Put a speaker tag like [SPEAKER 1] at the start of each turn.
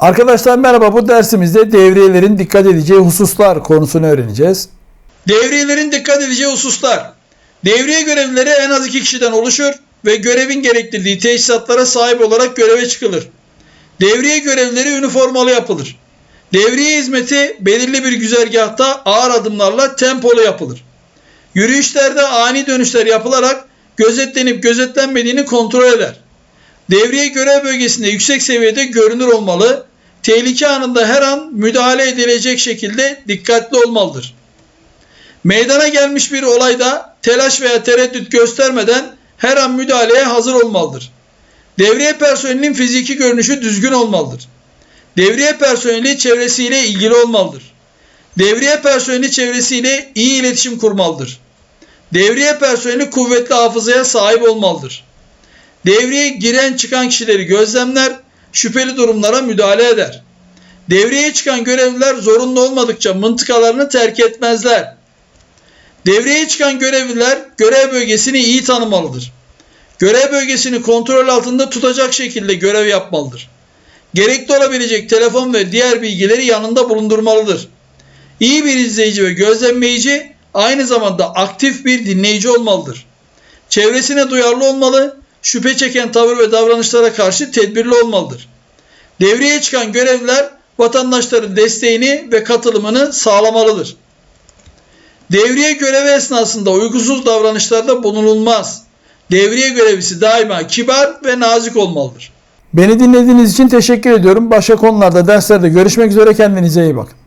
[SPEAKER 1] Arkadaşlar merhaba bu dersimizde devriyelerin dikkat edeceği hususlar konusunu öğreneceğiz.
[SPEAKER 2] Devriyelerin dikkat edeceği hususlar. Devriye görevlileri en az iki kişiden oluşur ve görevin gerektirdiği teçhizatlara sahip olarak göreve çıkılır. Devriye görevlileri üniformalı yapılır. Devriye hizmeti belirli bir güzergahta ağır adımlarla tempolu yapılır. Yürüyüşlerde ani dönüşler yapılarak gözetlenip gözetlenmediğini kontrol eder. Devriye görev bölgesinde yüksek seviyede görünür olmalı, tehlike anında her an müdahale edilecek şekilde dikkatli olmalıdır. Meydana gelmiş bir olayda telaş veya tereddüt göstermeden her an müdahaleye hazır olmalıdır. Devriye personelinin fiziki görünüşü düzgün olmalıdır. Devriye personeli çevresiyle ilgili olmalıdır. Devriye personeli çevresiyle iyi iletişim kurmalıdır. Devriye personeli kuvvetli hafızaya sahip olmalıdır. Devreye giren çıkan kişileri gözlemler, şüpheli durumlara müdahale eder. Devreye çıkan görevliler zorunlu olmadıkça mıntıkalarını terk etmezler. Devreye çıkan görevliler görev bölgesini iyi tanımalıdır. Görev bölgesini kontrol altında tutacak şekilde görev yapmalıdır. Gerekli olabilecek telefon ve diğer bilgileri yanında bulundurmalıdır. İyi bir izleyici ve gözlemleyici aynı zamanda aktif bir dinleyici olmalıdır. Çevresine duyarlı olmalı, şüphe çeken tavır ve davranışlara karşı tedbirli olmalıdır. Devreye çıkan görevliler vatandaşların desteğini ve katılımını sağlamalıdır. Devriye görevi esnasında uygunsuz davranışlarda bulunulmaz. Devriye görevlisi daima kibar ve nazik olmalıdır.
[SPEAKER 1] Beni dinlediğiniz için teşekkür ediyorum. Başka konularda derslerde görüşmek üzere kendinize iyi bakın.